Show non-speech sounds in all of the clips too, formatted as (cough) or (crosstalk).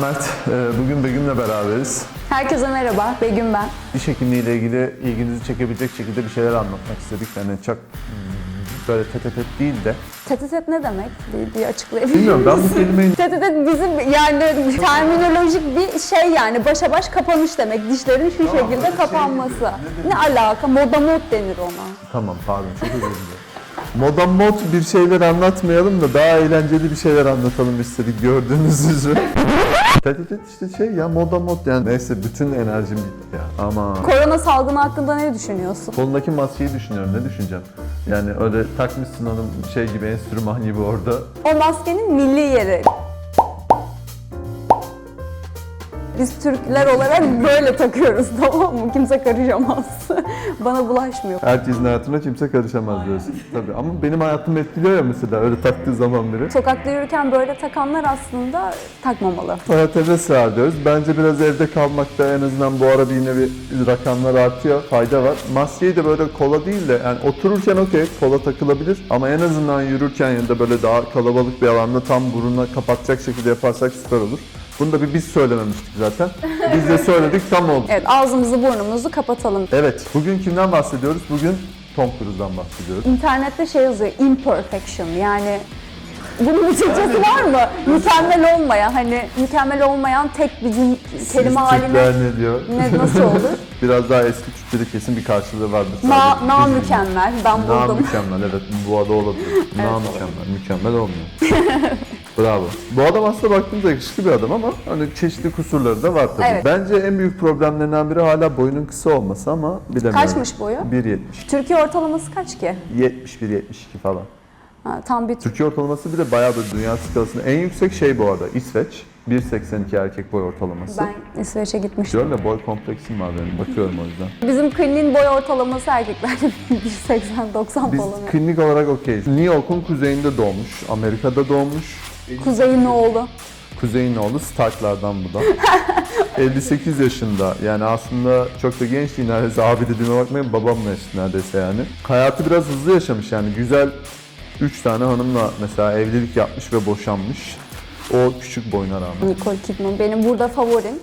Mert. Ee, Bugün Begüm'le beraberiz. Herkese merhaba, Begüm ben. Diş hekimliği ile ilgili ilginizi çekebilecek şekilde bir şeyler anlatmak istedik. Yani çok böyle tetetet değil de. Tetetet ne demek? Bir, bir açıklayabilir Bilmiyorum ben bu kelimeyi Tetetet bizim yani terminolojik bir şey yani başa baş kapanış demek. Dişlerin şu şekilde kapanması. Ne alaka? Moda mod denir ona. Tamam pardon çok özür dilerim. Moda mod bir şeyler anlatmayalım da daha eğlenceli bir şeyler anlatalım istedik gördüğünüz üzere. Tetetet işte şey ya moda mod yani. Neyse bütün enerjim gitti ya. Ama Korona salgını hakkında ne düşünüyorsun? kolundaki maskeyi düşünüyorum ne düşüneceğim. Yani öyle takmışsın onu şey gibi enstrüman gibi orada. O maskenin milli yeri. Biz Türkler olarak böyle takıyoruz (laughs) tamam mı? Kimse karışamaz. (laughs) Bana bulaşmıyor. Herkesin hayatına kimse karışamaz diyorsun. Tabii ama benim hayatımı etkiliyor ya mesela öyle taktığı zaman biri. Sokakta yürürken böyle takanlar aslında takmamalı. Eve sığar diyoruz. Bence biraz evde kalmakta en azından bu ara bir yine bir rakamlar artıyor. Fayda var. Maskeyi de böyle kola değil de yani otururken okey kola takılabilir ama en azından yürürken ya da böyle daha kalabalık bir alanda tam buruna kapatacak şekilde yaparsak süper olur. Bunu da bir biz söylememiştik zaten. Biz de söyledik tam oldu. Evet ağzımızı burnumuzu kapatalım. Evet, bugün kimden bahsediyoruz? Bugün Tom Cruise'dan bahsediyoruz. İnternette şey yazıyor imperfection yani bunun bir Türkçesi var mı? Mükemmel olmayan hani mükemmel olmayan tek bir cüm- kelime haline Türkler ne diyor? ne, nasıl olur? (laughs) Biraz daha eski Türkçe'de kesin bir karşılığı vardır. Na, sadece. na Bizim- mükemmel ben Na buldum. mükemmel evet bu adı olabilir. (laughs) Na mükemmel. Mükemmel olmuyor. (laughs) Bravo. Bu adam aslında baktığımızda yakışıklı bir adam ama hani çeşitli kusurları da var tabii. Evet. Bence en büyük problemlerinden biri hala boyunun kısa olması ama bilemiyorum. Kaçmış boyu? 1.70. Türkiye ortalaması kaç ki? 71-72 falan. Ha, tam bir Türkiye ortalaması bile bayağı bir dünya skalasında. En yüksek şey bu arada İsveç. 1.82 erkek boy ortalaması. ben İsveç'e gitmiştim. Diyorum ya boy kompleksim var benim. Bakıyorum o yüzden. Bizim kliniğin boy ortalaması erkeklerde 1.80-90 (laughs) Biz falan. klinik olarak okeyiz. New York'un kuzeyinde doğmuş. Amerika'da doğmuş. Kuzey'in oğlu. Kuzeyin oğlu Starklardan bu da. (laughs) 58 yaşında. Yani aslında çok da genç değil neredeyse. Abi dediğime bakmayın babamla eşit neredeyse yani. Hayatı biraz hızlı yaşamış yani. Güzel 3 tane hanımla mesela evlilik yapmış ve boşanmış. O küçük boyuna rağmen. Nicole Kidman benim burada favorim.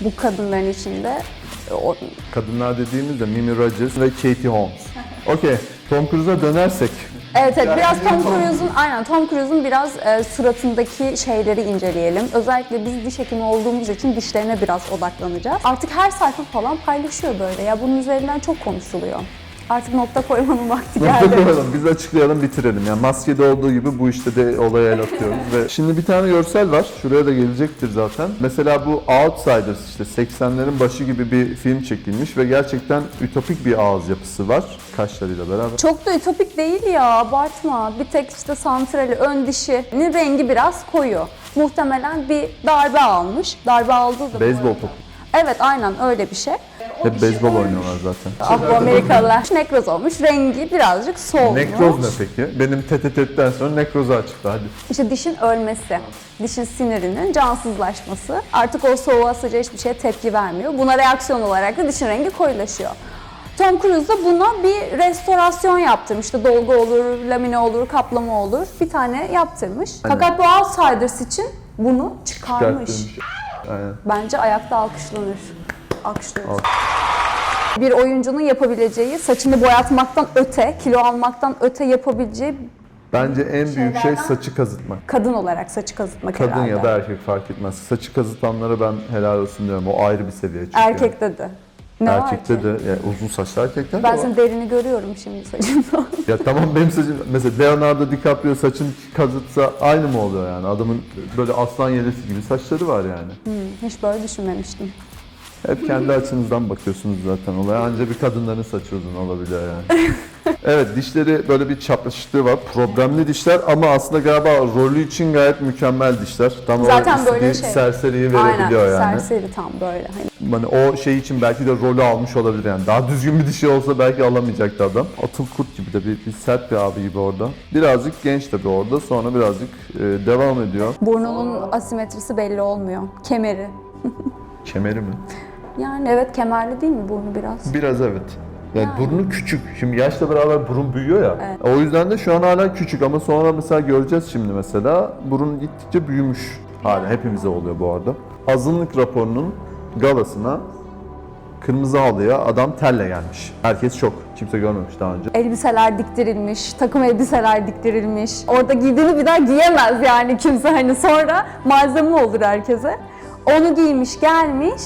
Bu kadınların içinde. O, Kadınlar dediğimizde Mimi Rogers ve Katie Holmes. (laughs) Okey. Tom Cruise'a dönersek. Evet evet biraz Tom Cruise'un aynen Tom Cruise'un biraz e, suratındaki şeyleri inceleyelim. Özellikle biz diş hekimi olduğumuz için dişlerine biraz odaklanacağız. Artık her sayfa falan paylaşıyor böyle ya bunun üzerinden çok konuşuluyor. Artık nokta koymanın vakti Nokta geldi. koyalım, biz açıklayalım, bitirelim. Yani maskede olduğu gibi bu işte de olaya el atıyoruz. ve şimdi bir tane görsel var, şuraya da gelecektir zaten. Mesela bu Outsiders işte 80'lerin başı gibi bir film çekilmiş ve gerçekten ütopik bir ağız yapısı var kaşlarıyla beraber. Çok da ütopik değil ya abartma. Bir tek işte santrali ön dişinin rengi biraz koyu. Muhtemelen bir darbe almış. Darbe aldı da. Beyzbol topu. Evet aynen öyle bir şey. Hep beyzbol oynuyorlar zaten. Ah bu Amerikalılar nekroz olmuş. Rengi birazcık solmuş. Nekroz ne peki? Benim tetetetten sonra nekrozu açıkla hadi. İşte dişin ölmesi, dişin sinirinin cansızlaşması. Artık o soğuğa sıcağa hiçbir şeye tepki vermiyor. Buna reaksiyon olarak da dişin rengi koyulaşıyor. Tom Cruise da buna bir restorasyon yaptırmış. İşte dolgu olur, lamine olur, kaplama olur. Bir tane yaptırmış. Fakat bu Outsiders için bunu çıkarmış. Çıkarttığım şey. Aynen. Bence ayakta alkışlanır. Alkışlıyoruz. Bir oyuncunun yapabileceği, saçını boyatmaktan öte, kilo almaktan öte yapabileceği Bence en büyük şey saçı kazıtmak. kadın olarak saçı kazıtmak Kadın herhalde. ya da erkek fark etmez. Saçı kazıtanlara ben helal olsun diyorum. O ayrı bir seviye çünkü. Erkekte de. Ne var Erkekte ki? de yani uzun saçlı erkekler de Ben var. senin derini görüyorum şimdi saçında. (laughs) Ya tamam benim saçım mesela Leonardo DiCaprio saçını kazıtsa aynı mı oluyor yani? Adamın böyle aslan yelesi gibi saçları var yani. Hmm, Hiç böyle düşünmemiştim. Hep kendi açınızdan bakıyorsunuz zaten olaya. Anca bir kadınların saçı uzun olabiliyor yani. (laughs) evet dişleri böyle bir çapraşıklığı var. Problemli dişler ama aslında galiba rolü için gayet mükemmel dişler. Tam Zaten o böyle şey. serseriyi Aynen, verebiliyor yani. serseri tam böyle. Hani Hani o şey için belki de rolü almış olabilir yani. Daha düzgün bir dişi olsa belki alamayacaktı adam. Atıl kurt gibi de bir, bir sert bir abi gibi orada. Birazcık genç tabii orada. Sonra birazcık e, devam ediyor. burnunun asimetrisi belli olmuyor. Kemeri. (laughs) Kemeri mi? Yani evet kemerli değil mi burnu biraz? Biraz evet. Yani, burnu küçük. Şimdi yaşla beraber burun büyüyor ya. O yüzden de şu an hala küçük ama sonra mesela göreceğiz şimdi mesela burun gittikçe büyümüş. Hala hepimize oluyor bu arada. Azınlık raporunun galasına kırmızı halıya adam telle gelmiş. Herkes şok. Kimse görmemiş daha önce. Elbiseler diktirilmiş, takım elbiseler diktirilmiş. Orada giydiğini bir daha giyemez yani kimse hani sonra malzeme olur herkese. Onu giymiş gelmiş,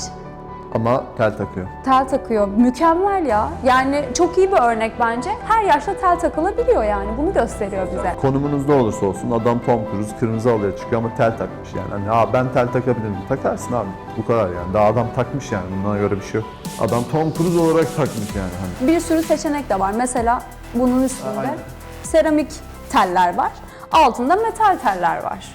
Ama tel takıyor. tel takıyor. Mükemmel ya. Yani çok iyi bir örnek bence. Her yaşta tel takılabiliyor yani. Bunu gösteriyor bize. Konumunuzda olursa olsun adam Tom Cruise kırmızı halıya çıkıyor ama tel takmış yani. Hani Aa, ben tel takabilirim. Takarsın abi. Bu kadar yani. Daha adam takmış yani. Buna göre bir şey yok. Adam Tom Cruise olarak takmış yani. Hani. Bir sürü seçenek de var. Mesela bunun üstünde Aynen. seramik teller var. Altında metal teller var.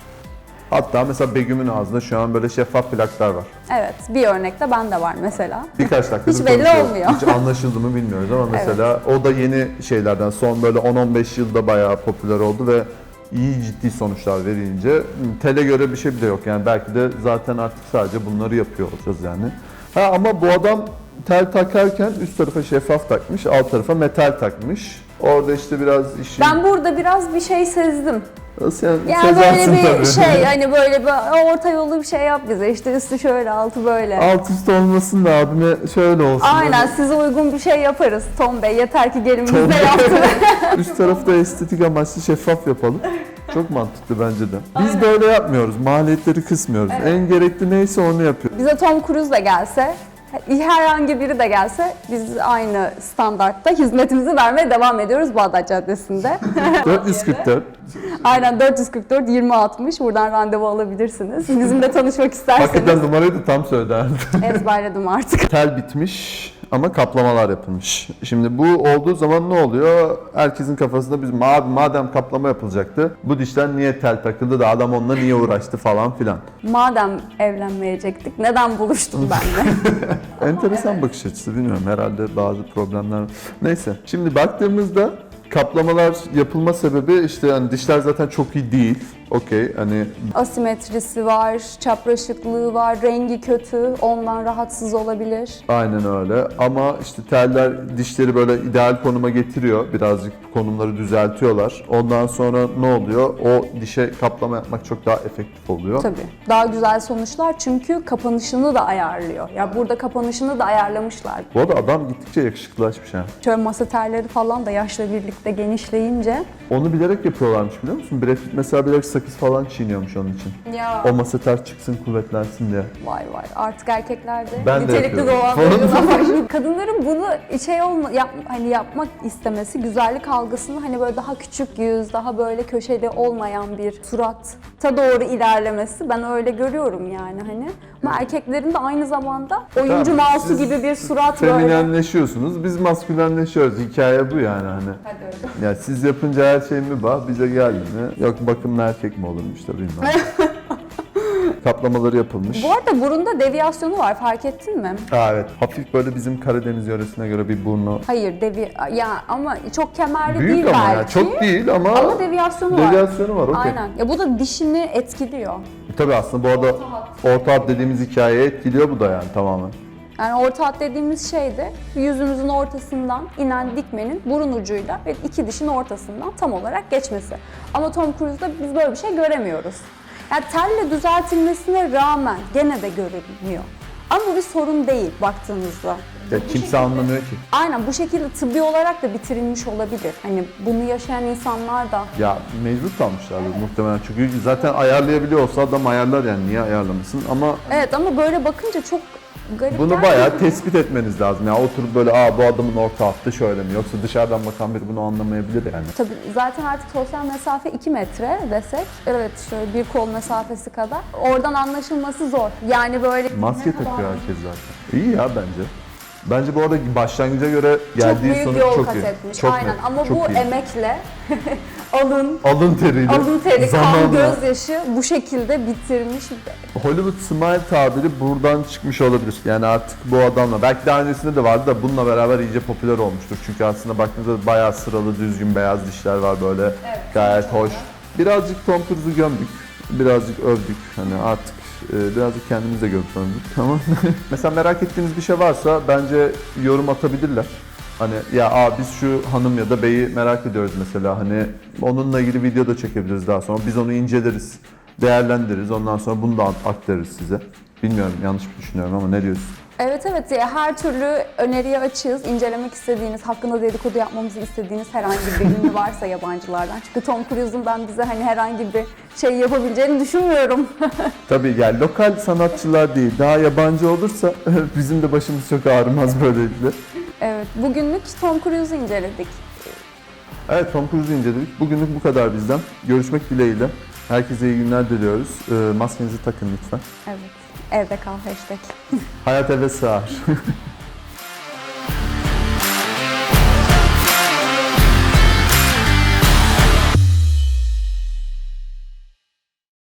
Hatta mesela Begüm'ün ağzında şu an böyle şeffaf plaklar var. Evet, bir örnekte bende var mesela. Birkaç dakikadır Hiç belli olmuyor. Hiç anlaşıldı mı bilmiyoruz ama mesela o da yeni şeylerden son böyle 10-15 yılda bayağı popüler oldu ve iyi ciddi sonuçlar verince tele göre bir şey bile yok yani belki de zaten artık sadece bunları yapıyor olacağız yani. Ha ama bu adam tel takarken üst tarafa şeffaf takmış, alt tarafa metal takmış. Orada işte biraz işi... Ben burada biraz bir şey sezdim. Nasıl yani? Yani böyle Sezarsın bir tabii. şey (laughs) hani böyle bir orta yolu bir şey yap bize işte üstü şöyle altı böyle. Alt üst olmasın da abime şöyle olsun. Aynen size uygun bir şey yaparız Tom Bey yeter ki gelin Tom biz de Bey. yaptı. (laughs) Üst tarafta estetik amaçlı şeffaf yapalım. Çok mantıklı bence de. Biz böyle yapmıyoruz. Maliyetleri kısmıyoruz. En gerekli neyse onu yapıyoruz. Bize Tom Cruise de gelse herhangi biri de gelse biz aynı standartta hizmetimizi vermeye devam ediyoruz Bağdat Caddesi'nde. (laughs) 444. Aynen 444 2060 buradan randevu alabilirsiniz. Bizimle tanışmak isterseniz. Hakikaten numarayı da tam söylerdi. Ezberledim artık. Tel bitmiş ama kaplamalar yapılmış. Şimdi bu olduğu zaman ne oluyor? Herkesin kafasında biz abi madem kaplama yapılacaktı bu dişler niye tel takıldı da adam onunla niye uğraştı falan filan. Madem evlenmeyecektik neden buluştuk benimle? (laughs) Enteresan bakış açısı bilmiyorum herhalde bazı problemler. Neyse şimdi baktığımızda kaplamalar yapılma sebebi işte hani dişler zaten çok iyi değil. Okey hani Asimetrisi var, çapraşıklığı var, rengi kötü, ondan rahatsız olabilir. aynen öyle ama işte teller dişleri böyle ideal konuma getiriyor. Birazcık konumları düzeltiyorlar. Ondan sonra ne oluyor? O dişe kaplama yapmak çok daha efektif oluyor. Tabii. Daha güzel sonuçlar çünkü kapanışını da ayarlıyor. Ya burada kapanışını da ayarlamışlar. Bu arada adam gittikçe yakışıklılaşmış ha. Şöyle masa terleri falan da yaşla birlikte genişleyince. Onu bilerek yapıyorlarmış biliyor musun? Brad Pitt mesela bilerek sakız falan çiğniyormuş onun için. Ya. O maseter çıksın kuvvetlensin diye. Vay vay. Artık erkekler de Ben de nitelikli yapıyorum. başlıyor. Kadınların bunu şey olma, yap, hani yapmak istemesi, güzellik algısını hani böyle daha küçük yüz, daha böyle köşeli olmayan bir surata doğru ilerlemesi ben öyle görüyorum yani hani. Ama erkeklerin de aynı zamanda oyuncu Tamam, mouse'u siz gibi bir surat böyle. Feminenleşiyorsunuz, biz maskülenleşiyoruz. Hikaye bu yani hani. Hadi öyle. Ya siz yapınca her şey mi bağ, bize geldi mi? Yok bakımlı erkek mi olurmuş da bilmem. (laughs) Kaplamaları yapılmış. Bu arada burunda deviyasyonu var fark ettin mi? Ha, evet. Hafif böyle bizim Karadeniz yöresine göre bir burnu. Hayır devi ya ama çok kemerli Büyük değil ama ya. belki. Çok değil ama, Ama deviyasyonu var. deviyasyonu var. okey. Aynen. Ya bu da dişini etkiliyor. Tabii aslında bu arada orta hat dediğimiz hikayeyi etkiliyor bu da yani tamamen. Yani orta hat dediğimiz şey de yüzümüzün ortasından inen dikmenin burun ucuyla ve iki dişin ortasından tam olarak geçmesi. Ama Tom Cruise'da biz böyle bir şey göremiyoruz. Yani telle düzeltilmesine rağmen gene de görünmüyor. Ama bu bir sorun değil baktığınızda. Ya kimse anlamıyor ki. Aynen bu şekilde tıbbi olarak da bitirilmiş olabilir. Hani bunu yaşayan insanlar da Ya mecbur kalmışlardır muhtemelen çünkü zaten ayarlayabiliyor olsa adam ayarlar yani niye ayarlamasın ama Evet ama böyle bakınca çok garip Bunu bayağı tespit etmeniz lazım. Yani oturup böyle aa bu adamın orta hattı şöyle mi? Yoksa dışarıdan bakan biri bunu anlamayabilir yani. Tabii zaten artık sosyal mesafe 2 metre desek, evet şöyle bir kol mesafesi kadar. Oradan anlaşılması zor. Yani böyle Maske takıyor herkes zaten. İyi ya bence. Bence bu arada başlangıca göre geldiği çok büyük sonuç yol çok kat iyi. etmiş. Çok Aynen net, ama çok bu iyi. emekle (laughs) alın alın teriyle, alın teri, kan, gözyaşı bu şekilde bitirmiş. Hollywood Smile tabiri buradan çıkmış olabilir. Yani artık bu adamla, belki daha öncesinde de vardı da bununla beraber iyice popüler olmuştur. Çünkü aslında baktığınızda bayağı sıralı, düzgün beyaz dişler var böyle. Gayet hoş. Birazcık Tom Cruise'u gömdük. Birazcık övdük. Hani artık birazcık kendimiz de gömdük Tamam. (laughs) Mesela merak ettiğiniz bir şey varsa bence yorum atabilirler. Hani ya aa biz şu hanım ya da beyi merak ediyoruz mesela hani onunla ilgili video da çekebiliriz daha sonra. Biz onu inceleriz. değerlendiririz. Ondan sonra bunu da aktarırız size. Bilmiyorum yanlış mı düşünüyorum ama ne diyorsun? Evet evet her türlü öneriye açığız. İncelemek istediğiniz, hakkında dedikodu yapmamızı istediğiniz herhangi bir ünlü varsa yabancılardan. Çünkü Tom Cruise'un ben bize hani herhangi bir şey yapabileceğini düşünmüyorum. (laughs) Tabii yani lokal sanatçılar değil, daha yabancı olursa (laughs) bizim de başımız çok ağrımaz böylelikle. evet, bugünlük Tom Cruise'u inceledik. Evet Tom Cruise'u inceledik. Bugünlük bu kadar bizden. Görüşmek dileğiyle. Herkese iyi günler diliyoruz. Ee, maskenizi takın lütfen. Evet, evde kal hashtag. Hayat eve sığar. (laughs)